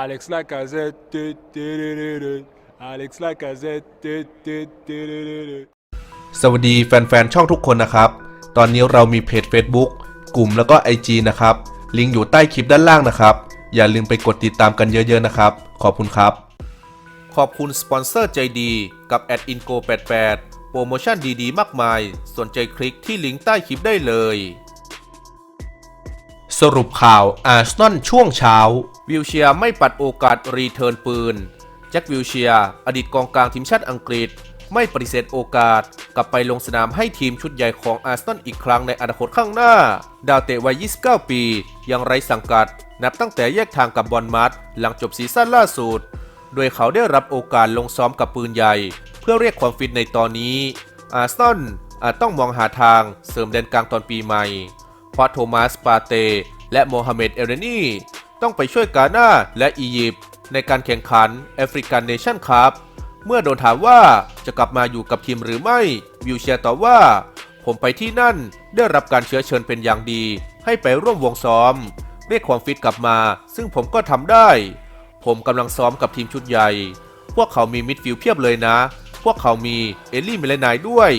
Alex Lacazette. Alex Lacazette. สวัสดีแฟนๆ ช่องทุกคนนะครับ ตอนนี้เรามีเพจ Facebook กลุ่มแล้วก็ IG นะครับ ลิงก์อยู่ใต้คลิปด้านล่างนะครับ อย่าลืมไปกดติดตามกันเยอะๆนะครับ ขอบคุณครับ ขอบคุณสปอนเซอร์ใจดีกับ a d i n g o 88โปรโมชั่นดีๆ มากมาย สนใจคลิกที่ลิงก์ใต้คลิปได้เลย สรุปข่าวอาร์เซนอลช่วงเช้า วิลเชียไม่ปัดโอกาสรีเทิร์นปืน แจ็ควิลเชียอดีตกองกลางทีมชาติอังกฤษ ไม่ปฏิเสธโอกาส กลับไปลงสนามให้ทีมชุดใหญ่ของอาร์เซนอลอีกครั้งในอนาคตข้างหน้า ดาวเตะวัย 29 ปี ยังไร้สังกัด นับตั้งแต่แยกทางกับบอลมัดหลังจบซีซั่นล่าสุด โดยเขาได้รับโอกาสลงซ้อมกับปืนใหญ่ เพื่อเรียกความฟิตในตอนนี้ อาร์เซนอลอาจต้องมองหาทางเสริมแดนกลางตอนปีใหม่เพราะโทมัสปาเตและโมฮัมเหม็ดเอเรนี ต้องไปช่วยกาหน้าและอียิปต์ในการแข่งขันแอฟริกันเนชั่นคัพเมื่อโดนถามว่าจะกลับมาอยู่กับทีมหรือไม่ วิวเชียตอบว่า ผมไปที่นั่นได้รับการเชื้อเชิญเป็นอย่างดี ให้ไปร่วมวงซ้อม เรียกความฟิตกลับมา ซึ่งผมก็ทำได้ ผมกำลังซ้อมกับทีมชุดใหญ่ พวกเขามีมิดฟิลด์เพียบเลยนะ พวกเขามีเอลลี่เมเลนายด้วย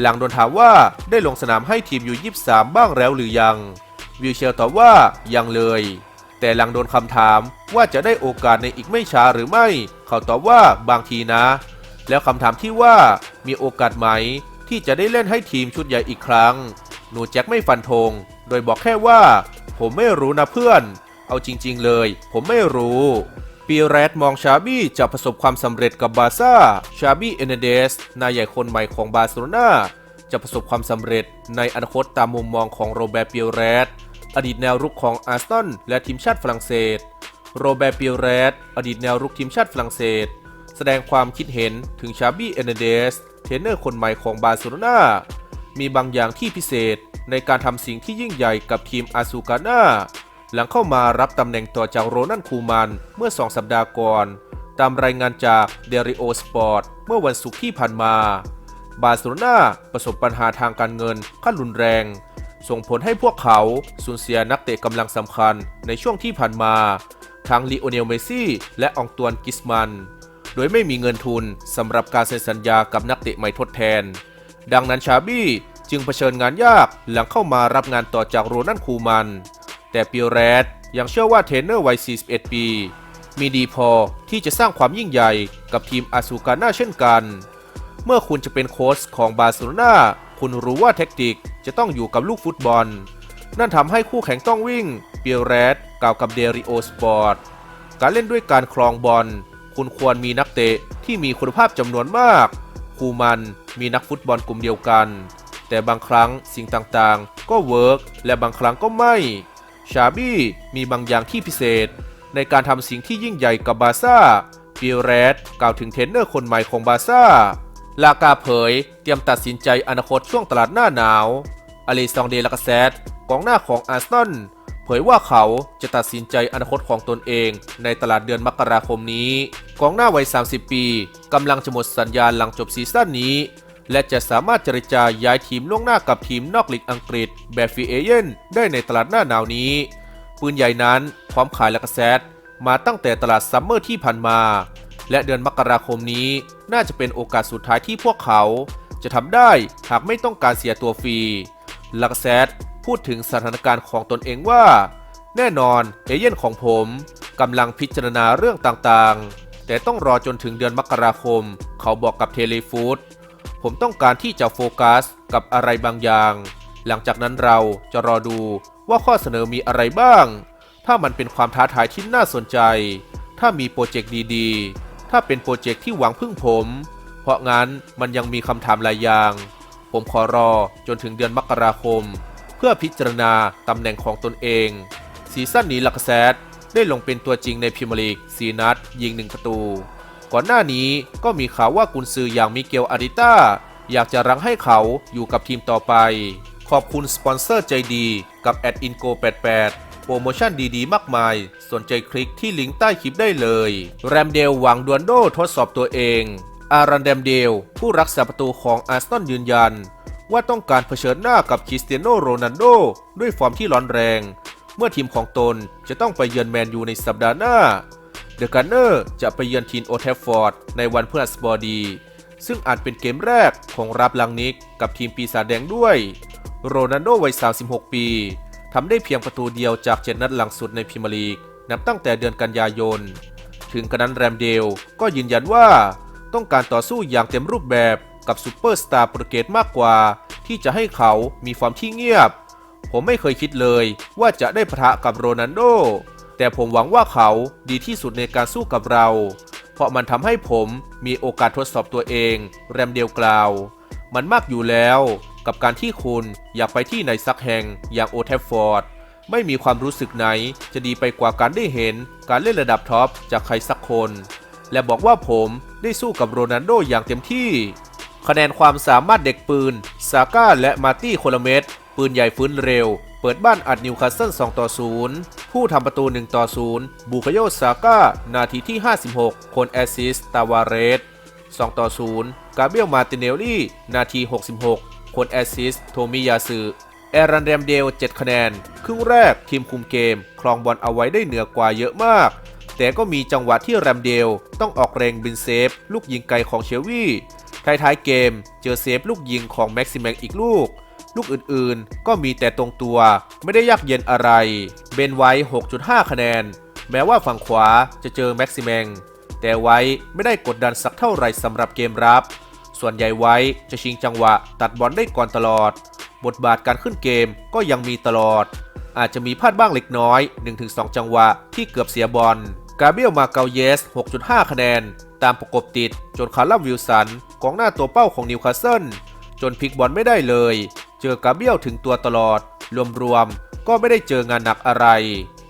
หลังโดนถามว่าได้ลงสนามให้ทีมอยู่23บ้างแล้วหรือยัง วิลเชียตอบว่ายังเลย แต่หลังโดนคำถามว่าจะได้โอกาสในอีกไม่ช้าหรือไม่ เขาตอบว่าบางทีนะ แล้วคำถามที่ว่ามีโอกาสไหม ที่จะได้เล่นให้ทีมชุดใหญ่อีกครั้ง หนูแจ็คไม่ฟันธง โดยบอกแค่ว่า ผมไม่รู้นะเพื่อน เอาจริง ๆ เลย ผมไม่รู้ปีแรดมองชาบี้จะประสบความสำเร็จกับบาซ่า ชาบี้เอเนเดส นายใหญ่คนใหม่ของบาร์เซโลนาจะประสบความสำเร็จในอนาคตตามมุมมองของโรเบร์ตปีแรด อดีตแนวรุกของอาร์เซนและทีมชาติฝรั่งเศส โรเบร์ตปีแรดอดีตแนวรุกทีมชาติฝรั่งเศส แสดงความคิดเห็นถึงชาบี้เอเนเดสเทรนเนอร์คนใหม่ของบาร์เซโลนามีบางอย่างที่พิเศษในการทำสิ่งที่ยิ่งใหญ่กับทีมอาซูกาน่าหลังเข้ามารับตำแหน่งต่อจากโรนันคูมันเมื่อ 2 สัปดาห์ก่อน ตามรายงานจากเดริโอสปอร์ตเมื่อวันศุกร์ที่ผ่านมา บาร์เซโลนาประสบปัญหาทางการเงินขั้นรุนแรง ส่งผลให้พวกเขาสูญเสียนักเตะกำลังสำคัญในช่วงที่ผ่านมา ทั้งลีโอเนลเมซี่และองตวนกิสมัน โดยไม่มีเงินทุนสำหรับการเซ็นสัญญากับนักเตะใหม่ทดแทน ดังนั้นชาบี้จึงเผชิญงานยากหลังเข้ามารับงานต่อจากโรนันคูมัน แต่ปิแรดยังเชื่อว่าเทรนเนอร์วัย 41 ปี มีดีพอที่จะสร้างความยิ่งใหญ่กับทีมอาซูการน่าเช่นกัน เมื่อคุณจะเป็นโค้ชของบาร์เซโลนา คุณรู้ว่าเทคนิคจะต้องอยู่กับลูกฟุตบอล นั่นทำให้คู่แข่งต้องวิ่ง เปียแรดกล่าวกับเดริโอสปอร์ต การเล่นด้วยการครองบอล คุณควรมีนักเตะที่มีคุณภาพจำนวนมาก คูมันมีนักฟุตบอลกลุ่มเดียวกัน แต่บางครั้งสิ่งต่างๆ ก็เวิร์กและบางครั้งก็ไม่ ชาบี้มีบางอย่างที่พิเศษ ในการทำสิ่งที่ยิ่งใหญ่กับบาซ่าเปีแรดกล่าวถึงเทรนเนอร์คนใหม่ของบาซ่า ลากาเผย เตรียมตัดสินใจอนาคตช่วงตลาดหน้าหนาวอเลซองเดลากาเซตกองหน้าของอาร์เซนอลเผยว่าเขาจะตัดสินใจอนาคตของตนเองในตลาดเดือนมกราคมนี้ กองหน้าวัย 30 ปีกำลังจะหมดสัญญาหลังจบซีซั่นนี้ และจะสามารถเจรจาย้ายทีมล่วงหน้ากับทีมนอกลีกอังกฤษแบบฟรีเอเจนได้ในตลาดหน้าหนาวนี้ ปืนใหญ่นั้นพร้อมขายและกระแซดมาตั้งแต่ตลาดซัมเมอร์ที่ผ่านมา และเดือนมกราคมนี้ น่าจะเป็นโอกาสสุดท้ายที่พวกเขา จะทำได้หากไม่ต้องการเสียตัวฟรีลักแซดพูดถึงสถานการณ์ของตนเองว่า แน่นอนเอเย่นของผมกำลังพิจารณาเรื่องต่างๆ แต่ต้องรอจนถึงเดือนมกราคม เขาบอกกับเทเลฟูดผมต้องการที่จะโฟกัสกับอะไรบางอย่าง หลังจากนั้นเราจะรอดูว่าข้อเสนอมีอะไรบ้าง ถ้ามันเป็นความท้าทายที่น่าสนใจ ถ้ามีโปรเจกต์ดีๆ ถ้าเป็นโปรเจกต์ที่หวังพึ่งผม เพราะงั้นมันยังมีคำถามหลายอย่าง ผมขอรอจนถึงเดือนมกราคม เพื่อพิจารณาตำแหน่งของตนเองซีซั่นนี้ลักแซดได้ลงเป็นตัวจริงในพรีเมียร์ลีก4นัด ยิง 1 ประตู ก่อนหน้านี้ก็มีข่าวว่ากุนซืออย่างมิเกลอาริต้าอยากจะรั้งให้เขาอยู่กับทีมต่อไป ขอบคุณสปอนเซอร์ใจดีกับ a d i n g o 88 โปรโมชั่นดีๆ มากมาย สนใจคลิกที่ลิงก์ใต้คลิปได้เลย แรมเดลหวังดวนโดทดสอบตัวเอง อารันแดมเดล ผู้รักษาประตูของอาร์เซนอลยืนยัน ว่าต้องการเผชิญหน้ากับคริสเตียโนโรนัลโดด้วยฟอร์มที่ร้อนแรง เมื่อทีมของตนจะต้องไปเยือนแมนยูในสัปดาห์หน้า เดอะกันเนอร์จะไปเยือนทีมโอเทฟฟอร์ดในวันพฤหัสบดีซึ่งอาจเป็นเกมแรกของรับลังนิกกับทีมปีศาจแดงด้วย โรนัลโดวัย 36 ปี ทำได้เพียงประตูเดียวจาก7นัดหลังสุดในพรีเมียร์ลีก นับตั้งแต่เดือนกันยายน ถึงกระนั้นแรมเดลก็ยืนยันว่า ต้องการต่อสู้อย่างเต็มรูปแบบกับซูเปอร์สตาร์โปรตุเกสมากกว่า ที่จะให้เขามีความที่เงียบ ผมไม่เคยคิดเลยว่าจะได้ปะทะกับโรนัลโด แต่ผมหวังว่าเขาดีที่สุดในการสู้กับเรา เพราะมันทำให้ผมมีโอกาสทดสอบตัวเอง แรมเดลกล่าว มันมากอยู่แล้ว กับการที่คุณอยากไปที่ไหนสักแห่งอย่างโอเทฟฟอร์ดไม่มีความรู้สึกไหน จะดีไปกว่าการได้เห็น การเล่นระดับท็อปจากใครสักคน และบอกว่าผมได้สู้กับโรนัลโดอย่างเต็มที่ คะแนนความสามารถเด็กปืน ซาก้าและมาตี้โคลเมตปืนใหญ่ฟื้นเร็ว เปิดบ้านอัดนิวคาสเซิล2ต่อ0ผู้ทำประตู 1 ต่อ 0 บูคาโยซาก้า นาทีที่ 56 คนแอสซิสตาวาเรส2ต่อ0 กาเบียลมาติเนลลี่ นาที 66 คนแอสซิสโทมิยาสึแอรันแรมเดล 7 คะแนน ครึ่งแรกทีมคุมเกมครองบอลเอาไว้ได้เหนือกว่าเยอะมาก แต่ก็มีจังหวะที่แรมเดล ต้องออกแรงบินเซฟ ลูกยิงไกลของเชลวี่ท้ายๆเกม เจอเซฟลูกยิงของแม็กซิแมงอีกลูก ลูกอื่นๆ ก็มีแต่ตรงตัว ไม่ได้ยากเย็นอะไร เบนไว้ 6.5 คะแนน แม้ว่าฝั่งขวาจะเจอแม็กซิแมงแต่ไว้ไม่ได้กดดันสักเท่าไหร่สำหรับเกมรับ ส่วนใหญ่ไว้จะชิงจังหวะตัดบอลได้ก่อนตลอด บทบาทการขึ้นเกมก็ยังมีตลอด อาจจะมีพลาดบ้างเล็กน้อย 1-2 จังหวะที่เกือบเสียบอล กาเบียลมาเกาเยส 6.5 คะแนน ตามประกบติดจนคาร์ลัมวิลสันกองหน้าตัวเป้าของนิวคาสเซิลจนพลิกบอลไม่ได้เลย เจอกาเบียลถึงตัวตลอด รวมๆก็ไม่ได้เจองานหนักอะไร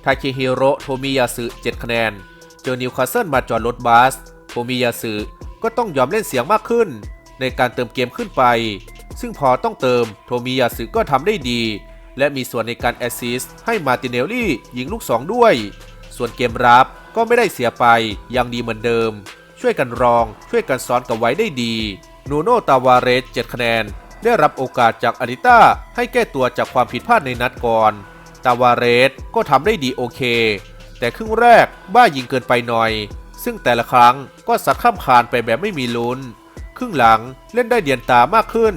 ทาเคฮิโรโทมิยาสึ7คะแนน เจอนิวคาสเซิลมาจอดรถบัส โทมิยาสึก็ต้องยอมเล่นเสียงมากขึ้น ในการเติมเกมขึ้นไป ซึ่งพอต้องเติมโทมิยาสึก็ทำได้ดี และมีส่วนในการแอสซิสต์ให้มาติเนลลี่ยิงลูก 2 ด้วย ส่วนเกมรับก็ไม่ได้เสียไปยังดีเหมือนเดิม ช่วยกันรองช่วยกันซ้อนกับไว้ได้ดีนูโนตาวาเรส7คะแนน ได้รับโอกาสจากอาริต้าให้แก้ตัวจากความผิดพลาดในนัดก่อน ตาวาเรสก็ทำได้ดีโอเค แต่ครึ่งแรกบ้ายิงเกินไปหน่อย ซึ่งแต่ละครั้งก็สัดข้ามคานไปแบบไม่มีลุ้น ครึ่งหลังเล่นได้เดียนตามากขึ้น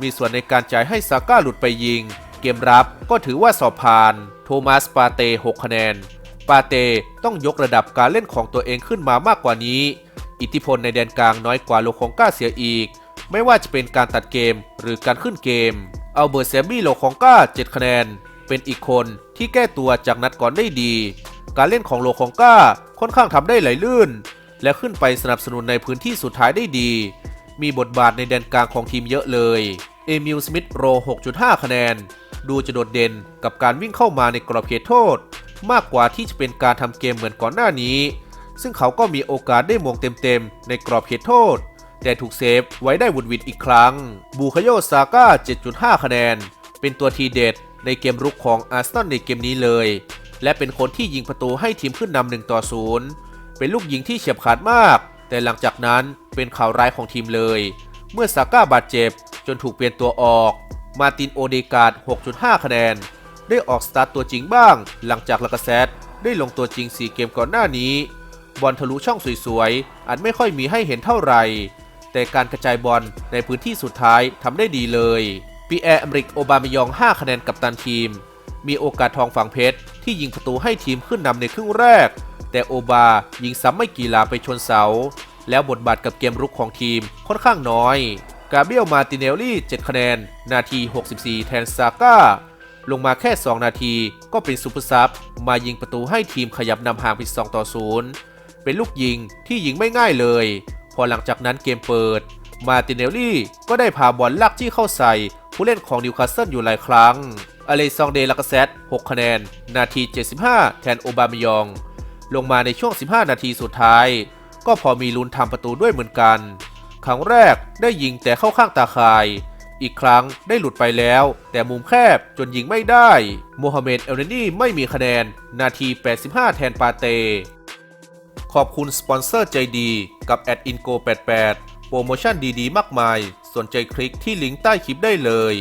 มีส่วนในการจ่ายให้ซาก้าหลุดไปยิง เกมรับก็ถือว่าสอบผ่าน โทมัสปาเต้ 6 คะแนน ปาเต้ต้องยกระดับการเล่นของตัวเองขึ้นมามากกว่านี้ อิทธิพลในแดนกลางน้อยกว่าโลคองก้าเสียอีก ไม่ว่าจะเป็นการตัดเกมหรือการขึ้นเกม เอาเบอร์เซมี่โลคองก้า 7 คะแนน เป็นอีกคนที่แก้ตัวจากนัดก่อนได้ดี การเล่นของโลคองก้าค่อนข้างทำได้ไหลลื่นและขึ้นไปสนับสนุนในพื้นที่สุดท้ายได้ดี มีบทบาทในแดนกลางของทีมเยอะเลย เอมิลสมิธโร 6.5 คะแนน ดูจะโดดเด่นกับการวิ่งเข้ามาในกรอบเขตโทษ มากกว่าที่จะเป็นการทำเกมเหมือนก่อนหน้านี้ ซึ่งเขาก็มีโอกาสได้มงเต็มๆในกรอบเขตโทษ แต่ถูกเซฟไว้ได้วุดวิดอีกครั้ง บูคาโยซาก้า 7.5 คะแนน เป็นตัวทีเด็ดในเกมรุกของอาร์เซนอลในเกมนี้เลย และเป็นคนที่ยิงประตูให้ทีมขึ้นนำ1ต่อ0เป็นลูกยิงที่เฉียบขาดมาก แต่หลังจากนั้นเป็นข่าวร้ายของทีมเลย เมื่อซาก้าบาดเจ็บจนถูกเปลี่ยนตัวออก มาตินโอเดกาด 6.5 คะแนน ได้ออกสตาร์ทตัวจริงบ้าง หลังจากลากาเซตได้ลงตัวจริง 4 เกมก่อนหน้านี้ บอลทะลุช่องสวยๆอาจไม่ค่อยมีให้เห็นเท่าไหร่ แต่การกระจายบอลในพื้นที่สุดท้ายทำได้ดีเลยปีแอร์อเมริกโอบามายอง 5 คะแนนกับตันทีม มีโอกาสทองฝั่งเพชรที่ยิงประตูให้ทีมขึ้นนำในครึ่งแรก แต่โอบายิงซ้ำไม่กี่ลาไปชนเสา แล้วบทบาทกับเกมรุกของทีมค่อนข้างน้อย กาเบียลมาติเนลลี่ 7 คะแนน นาที 64 แทนซาก้า ลงมาแค่ 2 นาทีก็เป็นซุปเปอร์ซับมายิงประตูให้ทีมขยับนำห่างไป2ต่อ 0 เป็นลูกยิงที่ยิงไม่ง่ายเลย พอหลังจากนั้นเกมเปิด มาติเนลลี่ก็ได้พาบอลลักที่เข้าใส่ผู้เล่นของนิวคาสเซิลอยู่หลายครั้งอเลซองเดลากาเซต 6 คะแนน นาที 75 แทนโอบามยอง ลงมาในช่วง 15 นาทีสุดท้าย ก็พอมีลุ้นทำประตูด้วยเหมือนกัน ครั้งแรกได้ยิงแต่เข้าข้างตาข่าย อีกครั้งได้หลุดไปแล้ว แต่มุมแคบจนยิงไม่ได้โมฮัมเหม็ดเอลเนนี่ไม่มีคะแนน นาที 85 แทนปาเต ขอบคุณสปอนเซอร์ใจดีกับแอดอินโก88โปรโมชั่นดีๆ มากมาย สนใจคลิกที่ลิงก์ใต้คลิปได้เลย